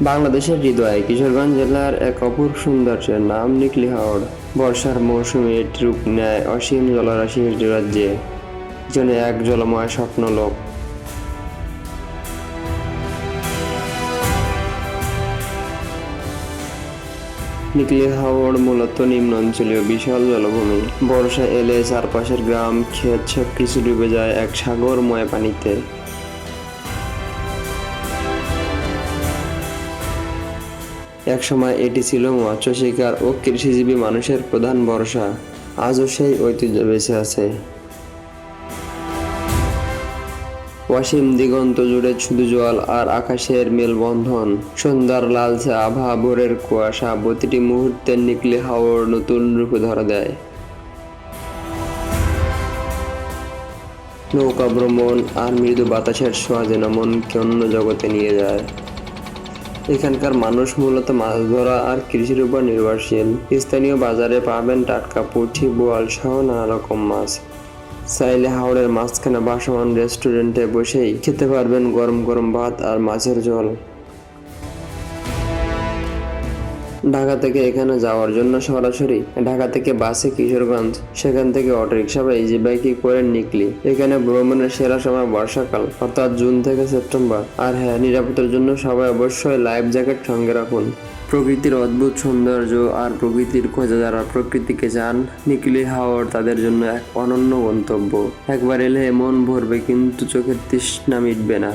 বাংলাদেশের হৃদয়ে কিশোরগঞ্জ জেলার এক অপূর্ব সৌন্দর্যের নাম নিকলি হাওড় বর্ষার মৌসুমে এটি রূপ নেয় অসীম জলরাশির রাজ্যে যেন এক জলময় স্বপ্নলোক। নিকলি হাওড় মূলত নিম্ন অঞ্চলীয় বিশাল জলভূমি। বর্ষা এলে চারপাশের গ্রাম, ক্ষেত সব কিছু ডুবে যায় এক সাগরময় পানিতে। একসময় এটি ছিল মৎস্য শিকার ও কৃষিজীবী মানুষের প্রধান ভরসা। আজও সেই ঐতিহ্য বেঁচে আছে। অসীম দিগন্ত জুড়ে শুধু জল আর আকাশের মেলবন্ধন। সন্ধ্যার লালচে আভা, ভোরের কুয়াশা, প্রতিটি মুহূর্তের নিকলে হাওয়ার নতুন রূপে ধরা দেয়। নৌকা ভ্রমণ আর মৃদু বাতাসের ছোঁয়া যেন মনকে অন্য জগতে নিয়ে যায়। এখানকার মানুষ মূলত মাছ ধরা আর কৃষির উপর নির্ভরশীল। স্থানীয় বাজারে পাবেন টাটকা পুঠি বোয়াল সহ নানা রকম মাছ। চাইলে হাওড়ের মাঝখানে বাসমান রেস্টুরেন্টে বসেই খেতে পারবেন গরম গরম ভাত আর মাছের ঝোল। ঢাকা থেকে এখানে যাওয়ার জন্য সরাসরি ঢাকা থেকে বাসে কিশোরগঞ্জ, সেখান থেকে অটোরিকশা বা ইজি বাইকে করে নিকলি। এখানে ভ্রমণের সেরা সময় বর্ষাকাল, অর্থাৎ জুন থেকে সেপ্টেম্বর। আর হ্যাঁ নিরাপত্তার জন্য সবাই অবশ্যই লাইফ জ্যাকেট সঙ্গে রাখুন। প্রকৃতির অদ্ভুত সৌন্দর্য আর প্রকৃতির খোঁজা যারা প্রকৃতিকে চান, নিকলি হাওড় তাদের জন্য এক অনন্য গন্তব্য। একবার এলে মন ভরবে কিন্তু চোখের তৃষ্ণা মিটবে না।